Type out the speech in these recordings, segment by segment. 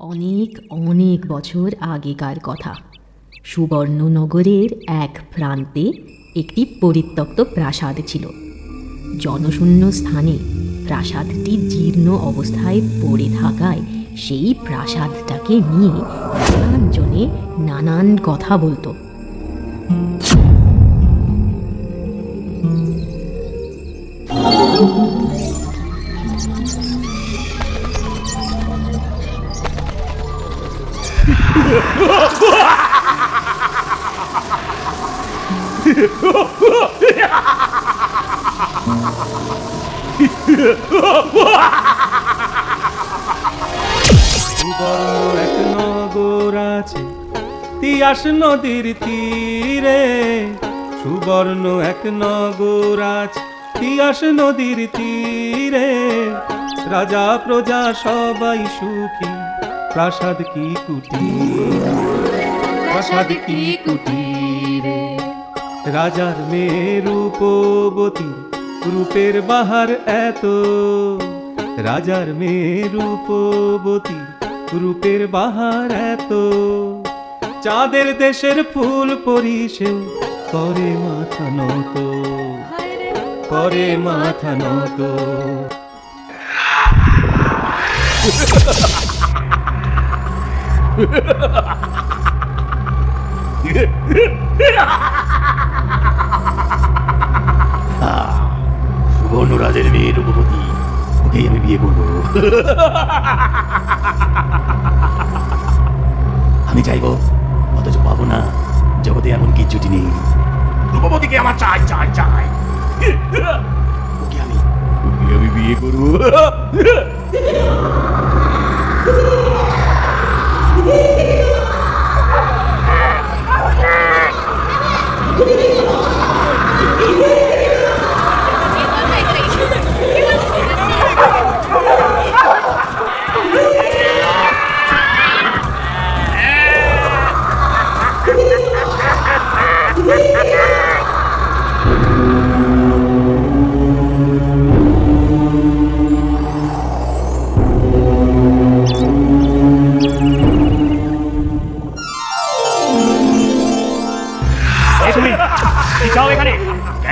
অনেক অনেক বছর আগেকার কথা। সুবর্ণনগরের এক প্রান্তে একটি পরিত্যক্ত প্রাসাদ ছিল। জনশূন্য স্থানে প্রাসাদটি জীর্ণ অবস্থায় পড়ে থাকায় সেই প্রাসাদটাকে নিয়ে নানান জনে নানান কথা বলতো। সুবর্ণ এক নগর আছে, তিয়াস নদীর তীরে। সুবর্ণ এক নগর আছে, তিয়াস নদীর তীরে। রাজা, প্রজা সবাই সুখী। প্রাসাদ কি কুটির? প্রাসাদ কি কুটিরে? রাজার মেয়ে রূপবতী, রূপের বাহার এত। রাজার মেয়ে রূপবতী, রূপের বাহার এত। চাঁদের দেশের ফুল পরিসে করে মাথা নত। করে মাথা নত। সুবর্ণরাজের মেয়ে রূপবতী ওকেই আমি বিয়ে করব। আমি চাইব অথচ পাবো না জগতে এমন কিচ্ছুটি নেই। রূপবতীকে আমার চাই চাই চাই। ওকে আমি ওকে আমি বিয়ে করব। এই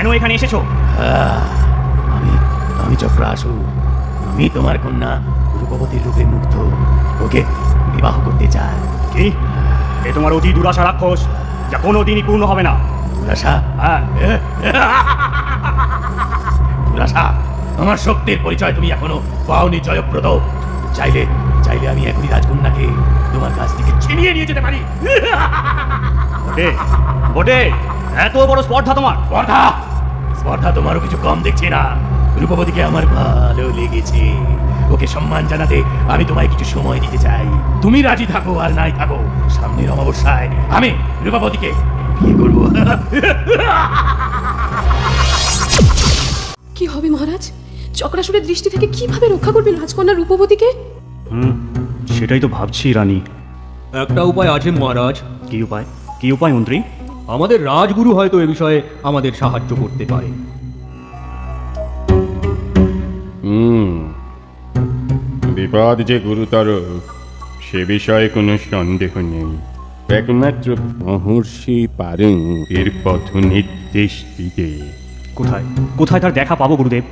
কেন এখানে এসেছ? আমি আমি চক্রাসু। আমি তোমার কন্যা রূপবতীর রূপে মুগ্ধ। ওকে বিবাহ করতে চাই। কি? এ তোমার অতি দুরাশা রাক্ষস যা কোনো দিনই পূর্ণ হবে না। দুরাশা? হ্যাঁ। দুরাশা? আমার শক্তির পরিচয় তুমি এখনও পাওনি জয়প্রদ। চাইলে চাইলে আমি এখনই রাজকন্যাকে তোমার কাছ থেকে ছিনিয়ে নিয়ে যেতে পারি। বটে বটে। এত বড় স্পর্ধা তোমার। স্পর্ধা? স্পর্ধা তোমারও কিছু কম দেখছি না। রূপবতীকে আমার ভালো লেগেছে। ওকে সম্মান জানাতে আমি তোমায় কিছু সময় দিতে চাই। তুমি রাজি থাকো আর নাই থাকো। সামনের অমাবস্যায় আমি রূপবতীকে বিয়ে করব। কি হবে মহারাজ? চক্রাসুরের দৃষ্টি থেকে কীভাবে রক্ষা করবেন রাজকন্যা রূপবতীকে? হুম সেটাই তো ভাবছি রানী। একটা উপায় আছে মহারাজ। কি উপায়? কি উপায় মন্ত্রী? আমাদের রাজগুরু হয়তো এ বিষয়ে আমাদের সাহায্য করতে পারে। হুম বিপদ যে গুরুতর সে বিষয়ে কোনো সন্দেহ নেই। একমাত্র মহর্ষি পারেন এর পথ নির্দেশ দিতে কোথায়? কোথায় তার দেখা পাবো গুরুদেব?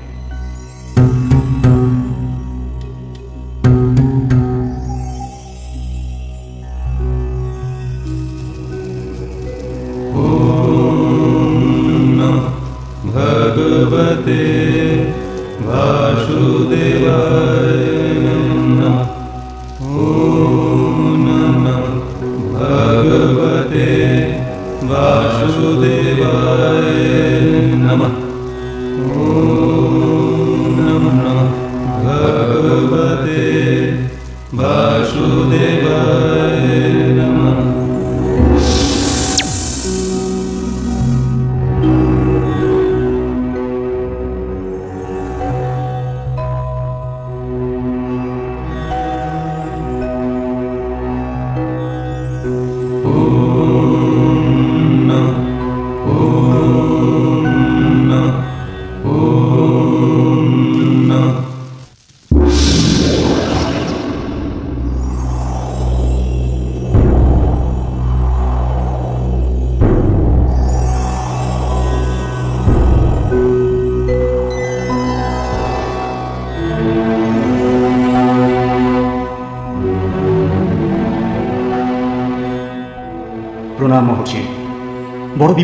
વાસુદેવાય.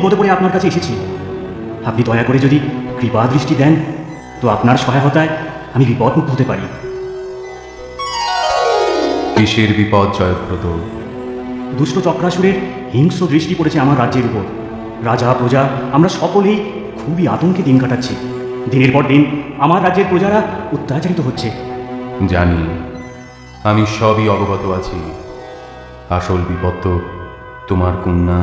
বিপদে পড়ে আপনার কাছে এসেছি। আপনি দয়া করে যদি কৃপা দৃষ্টি দেন তো আপনার সহায়তায় আমি বিপদমুক্ত হতে পারি। কিসের বিপদ জয়ব্রত দুষ্ট চক্রাসুরের হিংস্র দৃষ্টি পড়েছে আমার রাজ্যের উপর। রাজা প্রজা আমরা সকলেই খুবই আতঙ্কে দিন কাটাচ্ছি। দিনের পর দিন আমার রাজ্যের প্রজারা অত্যাচারিত হচ্ছে। জানি আমি সবই অবগত আছি। আসল বিপদ তো তোমার কন্যা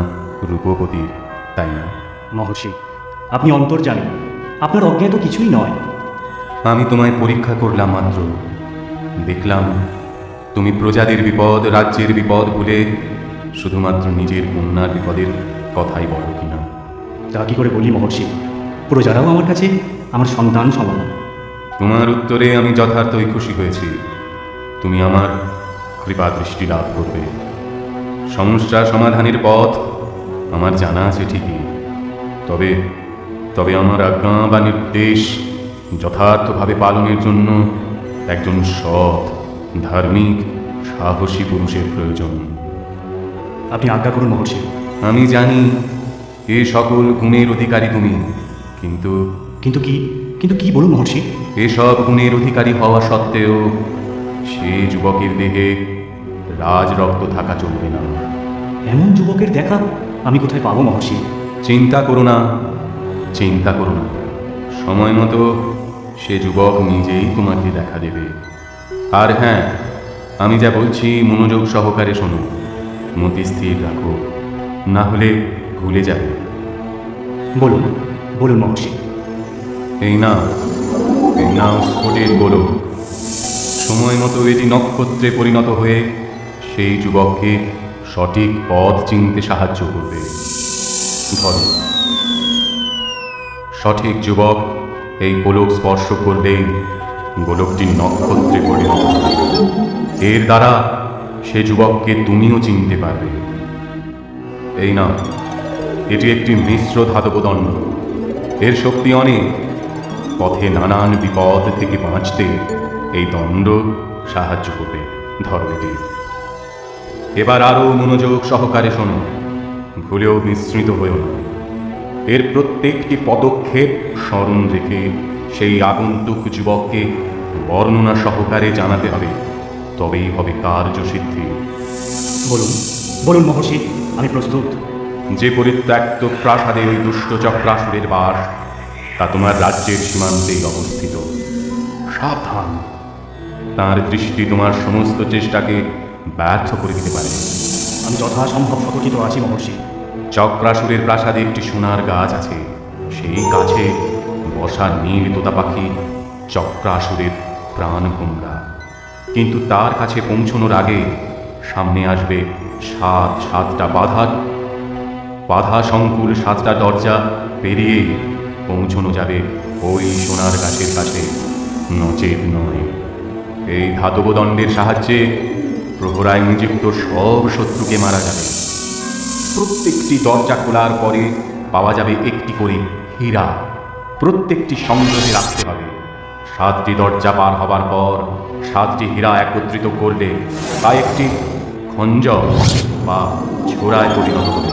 রূপবতীর। তাই না? মহর্ষি আপনি অন্তর জানেন আপনার অজ্ঞাত কিছুই নয়। আমি তোমায় পরীক্ষা করলাম মাত্র। দেখলাম তুমি প্রজাদের বিপদ রাজ্যের বিপদ ভুলে শুধুমাত্র নিজের কন্যার বিপদের কথাই বলো কিনা। তা কি করে বলি মহর্ষি? প্রজারাও আমার কাছে আমার সন্তান সমান। তোমার উত্তরে আমি যথার্থই খুশি হয়েছি। তুমি আমার কৃপা দৃষ্টি লাভ করবে। সমস্যা সমাধানের পথ আমার জানা আছে ঠিকই। তবে তবে আমার আজ্ঞা বা নির্দেশ যথার্থভাবে পালনের জন্য একজন সৎ ধার্মিক সাহসী পুরুষের প্রয়োজন। আপনি আজ্ঞা করুন মহর্ষি। আমি জানি এ সকল গুণের অধিকারী তুমি কিন্তু কিন্তু কি কিন্তু কি বলুন মহর্ষি? এসব গুণের অধিকারী হওয়া সত্ত্বেও সে যুবকের দেহে রাজ রক্ত থাকা চলবে না। এমন যুবকের দেখা আমি কোথায় পাবো মহর্ষি? চিন্তা করো না চিন্তা করো না। সময় মতো সে যুবক নিজেই তোমাকে দেখা দেবে। আর হ্যাঁ আমি যা বলছি মনোযোগ সহকারে শোনো। মতি স্থির রাখো না হলে ভুলে যাবে। বলুন বলুন মহর্ষি। এই না এই না স্ফটিক বলো সময় মতো এটি নক্ষত্রে পরিণত হয়ে সেই যুবককে সঠিক পথ চিনতে সাহায্য করবে। সঠিক যুবক এই গোলক স্পর্শ করলেই গোলকটি নক্ষত্রে পরিণত এর দ্বারা সে যুবককে তুমিও চিনতে পারবে। এই না এটি একটি মিশ্র ধাতব দণ্ড। এর শক্তি অনেক। পথে নানান বিপদ থেকে বাঁচতে এই দণ্ড সাহায্য করবে। ধরো এটি। এবার আরও মনোযোগ সহকারে শোনো। ভুলেও বিস্মৃত হয়েও না। এর প্রত্যেকটি পদক্ষেপ স্মরণ রেখে সেই আগন্তুক যুবককে বর্ণনা সহকারে জানাতে হবে। তবেই হবে কার্যসিদ্ধি বলুন বলুন মহর্ষি আমি প্রস্তুত। যে পরিত্যক্ত প্রাসাদে ওই দুষ্ট চক্রাসুরের বাস তা তোমার রাজ্যের সীমান্তেই অবস্থিত। সাবধান। তার দৃষ্টি তোমার সমস্ত চেষ্টাকে ব্যর্থ করে দিতে পারে। আমি যথাসম্ভব সতর্কিত আছি মহর্ষি। চক্রাসুরের প্রাসাদে একটি সোনার গাছ আছে। সেই গাছে বসা নীল তোতা পাখি চক্রাসুরের প্রাণ ভোমরা। কিন্তু তার কাছে পৌঁছনোর আগে সামনে আসবে সাত সাতটা বাধা। বাধা সংকুল সাতটা দরজা পেরিয়ে পৌঁছনো যাবে ওই সোনার গাছের কাছে। নচেত নয়। এই ধাতব দণ্ডের সাহায্যে প্রহরায় নিযুক্ত সব শত্রুকে মারা যাবে। প্রত্যেকটি দরজা খোলার পরে পাওয়া যাবে একটি করে হীরা। প্রত্যেকটি সংগ্রহে রাখতে হবে। সাতটি দরজা পার হবার পর সাতটি হীরা একত্রিত করলে তা একটি খঞ্জর বা ছোড়ায় পরিণত হবে।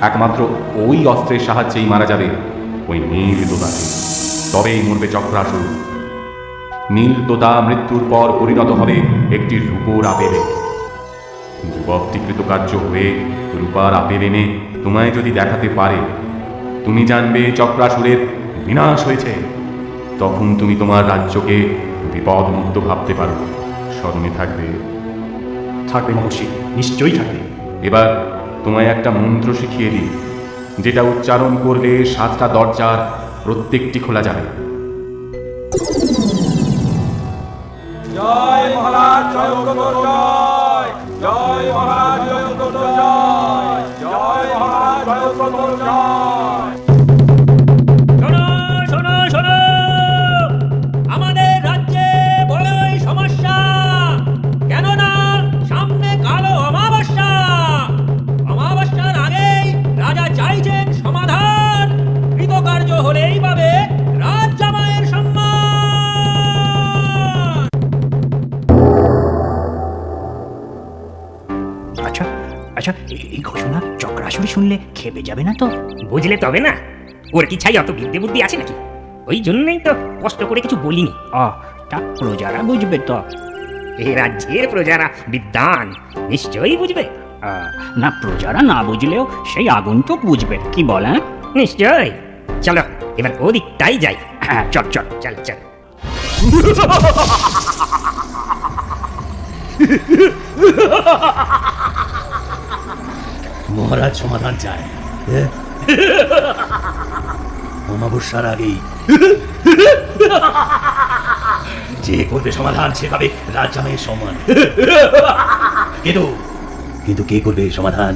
একমাত্র ওই অস্ত্রের সাহায্যেই মারা যাবে ওই নীল তোতাকে তবেই মরবে চক্রাসুর। নীল তোতা মৃত্যুর পর পরিণত হবে একটি রূপোর আপেলে। যুবকটি কৃতকার্য হয়ে রূপার আপেল এনে তোমায় যদি দেখাতে পারে তুমি জানবে চক্রাসুরের বিনাশ হয়েছে। তখন তুমি তোমার রাজ্যকে বিপদমুক্ত ভাবতে পারো। স্মরণে থাকবে। থাকবে মহর্ষি নিশ্চয়ই থাকবে। এবার তোমায় একটা মন্ত্র শিখিয়ে দিই যেটা উচ্চারণ করলে সাতটা দরজার প্রত্যেকটি খোলা যাবে। জয় মহারাজ জয় উগ্র জয় জয় মহারাজ জয় উগ্র জয় জয় মহারাজ জয় উগ্র জয় খেপে যাবে না তো? বুঝলে তবে না? ওর কি ছাই অত বিদ্যে বুদ্ধি আছে নাকি? ওই জন্যই তো কষ্ট করে কিছু বলিনি। তা প্রজারা বুঝবে তো। এই রাজ্যের প্রজারা বিদ্যান নিশ্চয়ই বুঝবে। না প্রজারা না বুঝলেও সেই আগন্তুক বুঝবে। কি বল হ্যাঁ? নিশ্চয়ই। চলো, এবার ওদিকটাই যাই। হ্যাঁ চল চল চল চল। মহারাজ সমাধান চায়। অমাবস্যার আগেই। যে করবে সমাধান সে পাবে রাজামের সম্মান কিন্তু কিন্তু কে করবে সমাধান?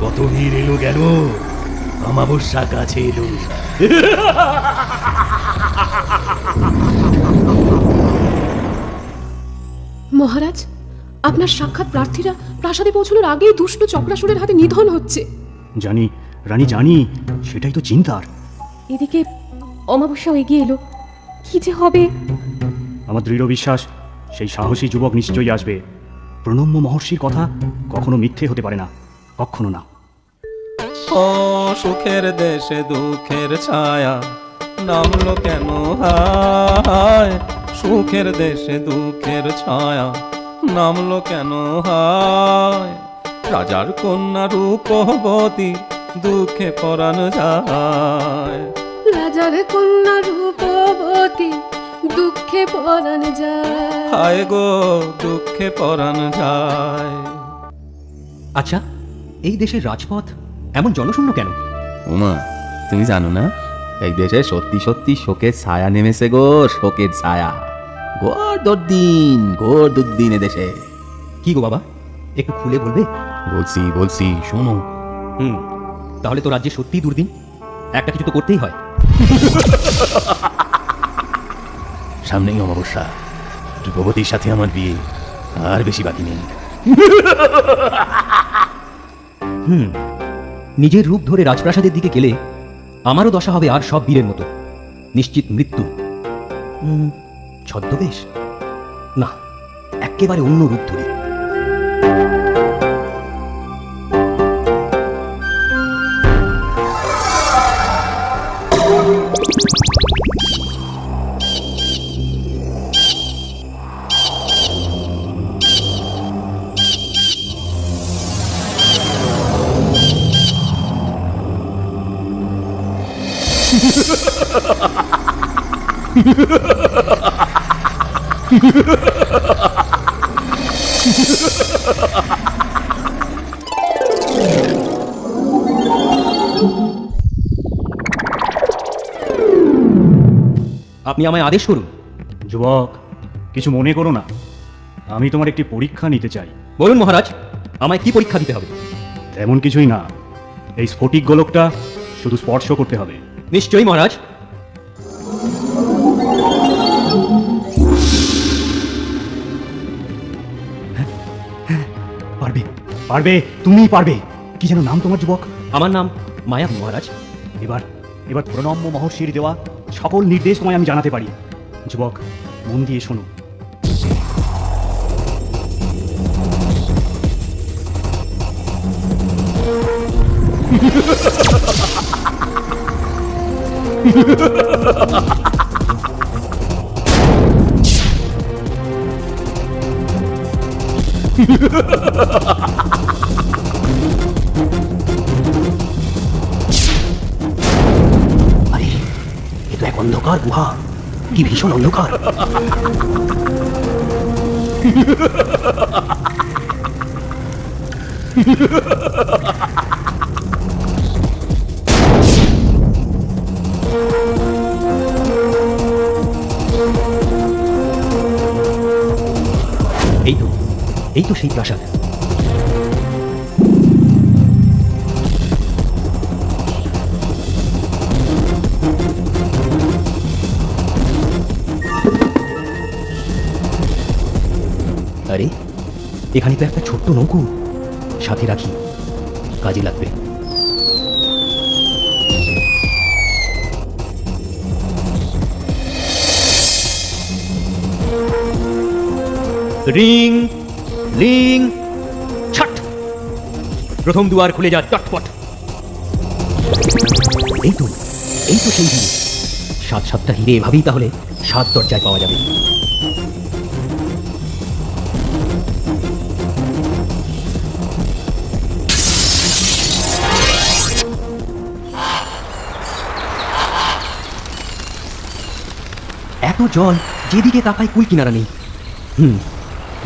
কত বীর এলো গেল? অমাবস্যা কাছে এলো। মহারাজ আপনার সাক্ষাৎ প্রার্থীরা প্রাসাদে পৌঁছানোর আগেই দুষ্ট চক্রাসুরের হাতে নিধন হচ্ছে। জানি রানী জানি সেটাই তো চিন্তার। এদিকে অমাবস্যাও এগিয়ে এলো। কি যে হবে? আমার দৃঢ় বিশ্বাস সেই সাহসী যুবক নিশ্চয়ই আসবে। প্রণম্য মহর্ষির কথা কখনো মিথ্যে হতে পারে না কখনো না। ও সুখের দেশে দুঃখের ছায়া নামলো কেন হায়? সুখের দেশে দুঃখের ছায়া নামলো কেন হায়? রাজার কন্যা রূপবতী দুঃখে পরাণ যায়। রাজার কন্যা রূপবতী দুঃখে পরাণ যায়। হায় গো দুঃখে পরাণ যায়। আচ্ছা এই দেশের রাজপথ এমন জনশূন্য কেন? উমা তুমি জানো না? এই দেশে সত্যি সত্যি শোকের ছায়া নেমেছে গো শোকের ছায়া। ঘোর দুর্দিন ঘোর দুর্দিন এ দেশে। কি গো বাবা? একটু খুলে বলবে? বলছি বলছি শোনো। হুম তাহলে তো রাজ্যে সত্যিই দুর্দিন। একটা কিছু তো করতেই হয়। সামনেই অমাবস্যা। রূপবতীর সাথে আমার বিয়ে, আর বেশি বাকি নেই। হুম, নিজের রূপ ধরে রাজপ্রাসাদের দিকে গেলে আমারও দশা হবে আর সব বীরের মতো। নিশ্চিত মৃত্যু। ছদ্মবেশ? না একেবারে অন্য রূপ ধরে। আপনি আমায় আদেশ করুন। যুবক কিছু মনে করো না। আমি তোমার একটি পরীক্ষা নিতে চাই। বলুন মহারাজ আমায় কি পরীক্ষা দিতে হবে? তেমন কিছুই না। এই স্ফটিক গোলকটা শুধু স্পর্শ করতে হবে। নিশ্চয়ই মহারাজ। পারবে তুমি পারবে। কি যেন নাম তোমার যুবক? আমার নাম মায়া মহারাজ। এবার এবার প্রণম্য মহর্ষির দেওয়া সকল নির্দেশ তোমায় আমি জানাতে পারি। যুবক মন দিয়ে শোনো। আরে গুহা কি ভীষণ অন্ধকার। এই তো এই তো সেই প্রাসাদ। এখানে তো একটা ছোট্ট নৌকো। সাথে রাখি। কাজে লাগবে। রিং, লিং, ছট। প্রথম দুয়ার খুলে যা চটপট। এই তো এই তো সেই হিরে সাত সাতটা হিরে এভাবেই তাহলে সাত দরজায় পাওয়া যাবে। এত জল, যেদিকে তাকায় কুল কিনারা নেই। হুম,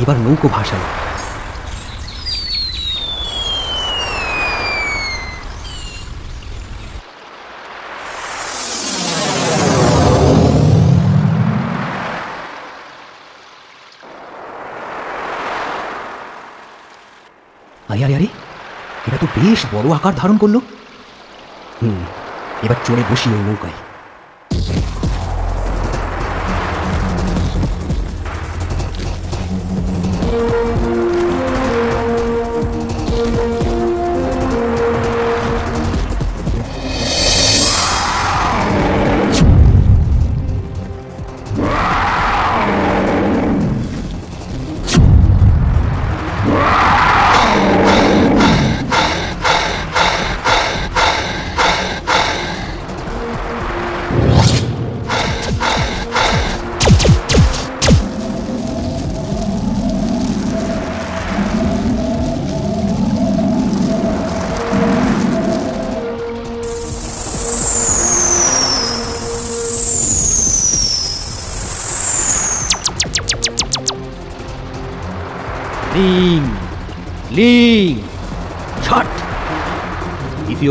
এবার নৌকো ভাসায় আরে আরে আরে, এটা তো বেশ বড় আকার ধারণ করল। হুম, এবার চড়ে বসি ওই নৌকায়।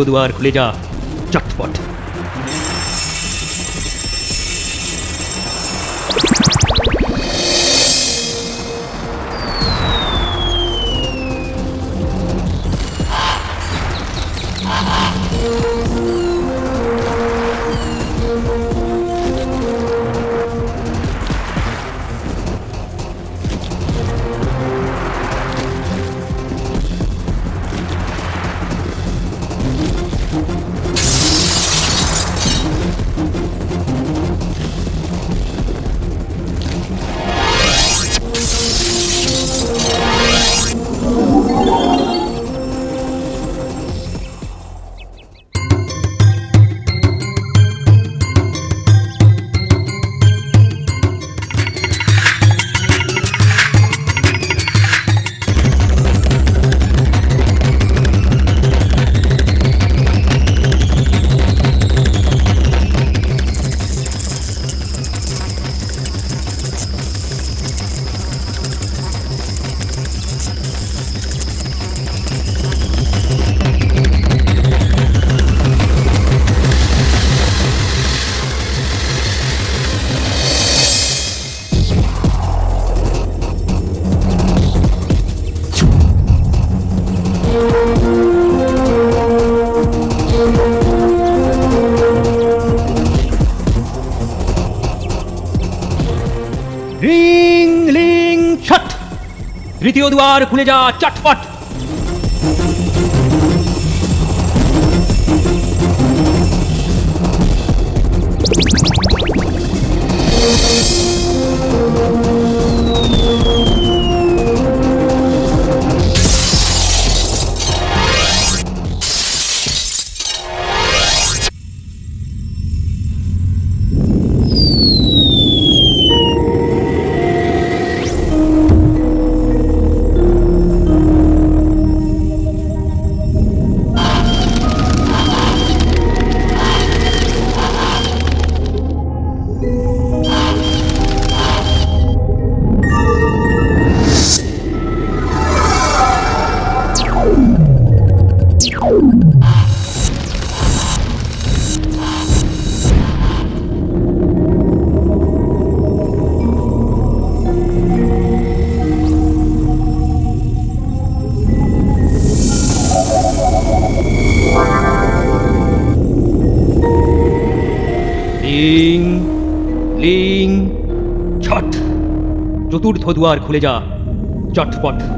দ্বিতীয় দুয়ার খুলে যা তৃতীয় দুয়ার খুলে যা লিং ছট চতুর্থ দুয়ার খুলে যা। চটপট।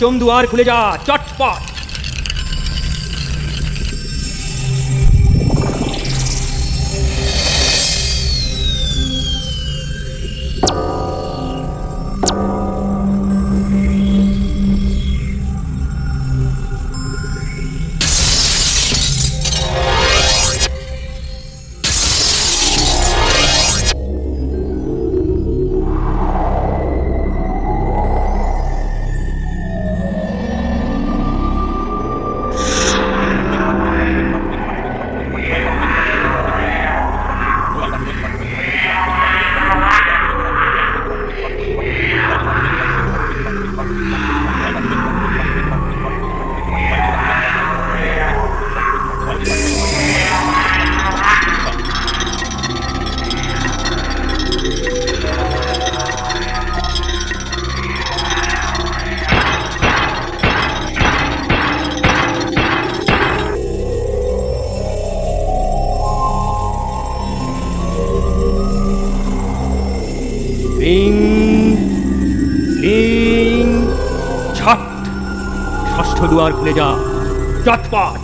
পঞ্চম দুয়ার খুলে যা চটপট ষষ্ঠ দুয়ার খুলে যা চটপট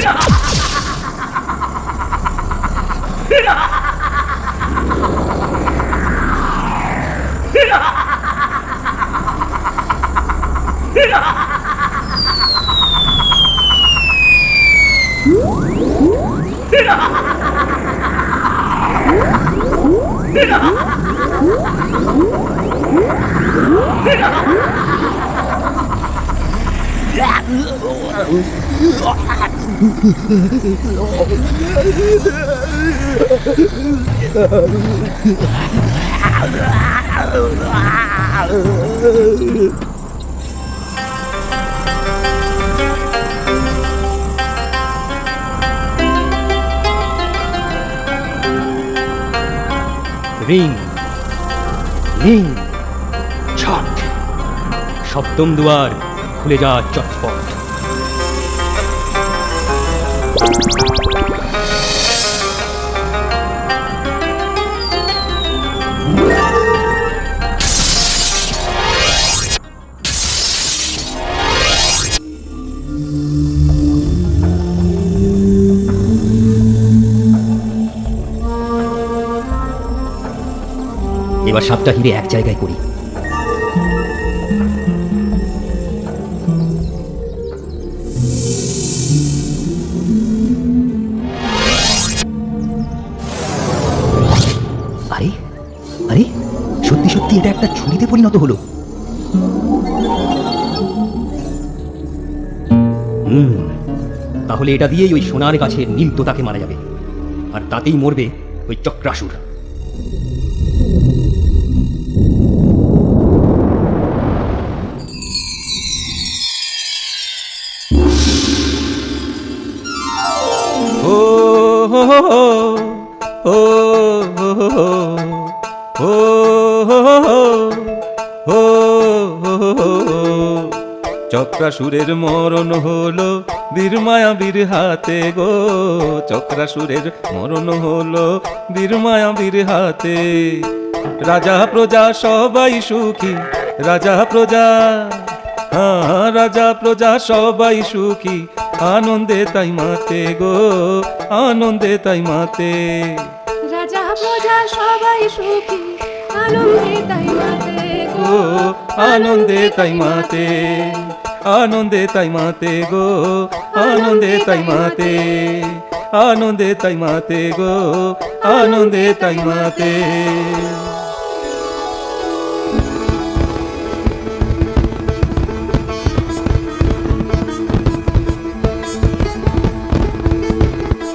Stop. রিং রিং ছট সপ্তম দুয়ার খুলে যা চটপট। এবার সাতটা হিরে এক জায়গায় করি। পরিণত হলো। তাহলে এটা দিয়েই ওই সোনার গাছের নীল তোতাকে মারা যাবে। আর তাতেই মরবে ওই চক্রাসুর। চক্রাসুরের মরণ হলো বীর মায়াবীর হাতে গো। চক্রাসুরের মরণ হলো বীর মায়াবীর হাতে। রাজা প্রজা সবাই সুখী রাজা প্রজা হ্যাঁ রাজা প্রজা সবাই সুখী। আনন্দে তাই মাতে গো আনন্দে তাই মাতে। রাজা প্রজা সবাই সুখী আনন্দে তাই মাতে গো আনন্দে তাই মাতে। আনন্দে তাই মাতে গো, আনন্দে তাই মাতে, আনন্দে তাই মাতে গো, আনন্দে তাই মাতে।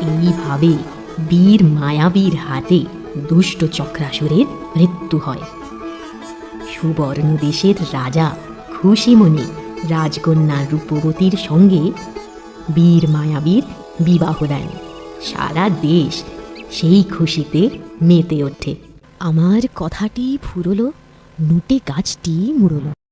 এইভাবে বীর মায়াবীর হাতে দুষ্ট চক্রাসুরের মৃত্যু হয়। সুবর্ণ দেশের রাজা খুশিমণি রাজকন্যা রূপবতীর সঙ্গে বীর মায়াবীর বিবাহ দেন। সারা দেশ সেই খুশিতে মেতে ওঠে। আমার কথাটি ফুরলো, নুটে গাছটি মুড়লো।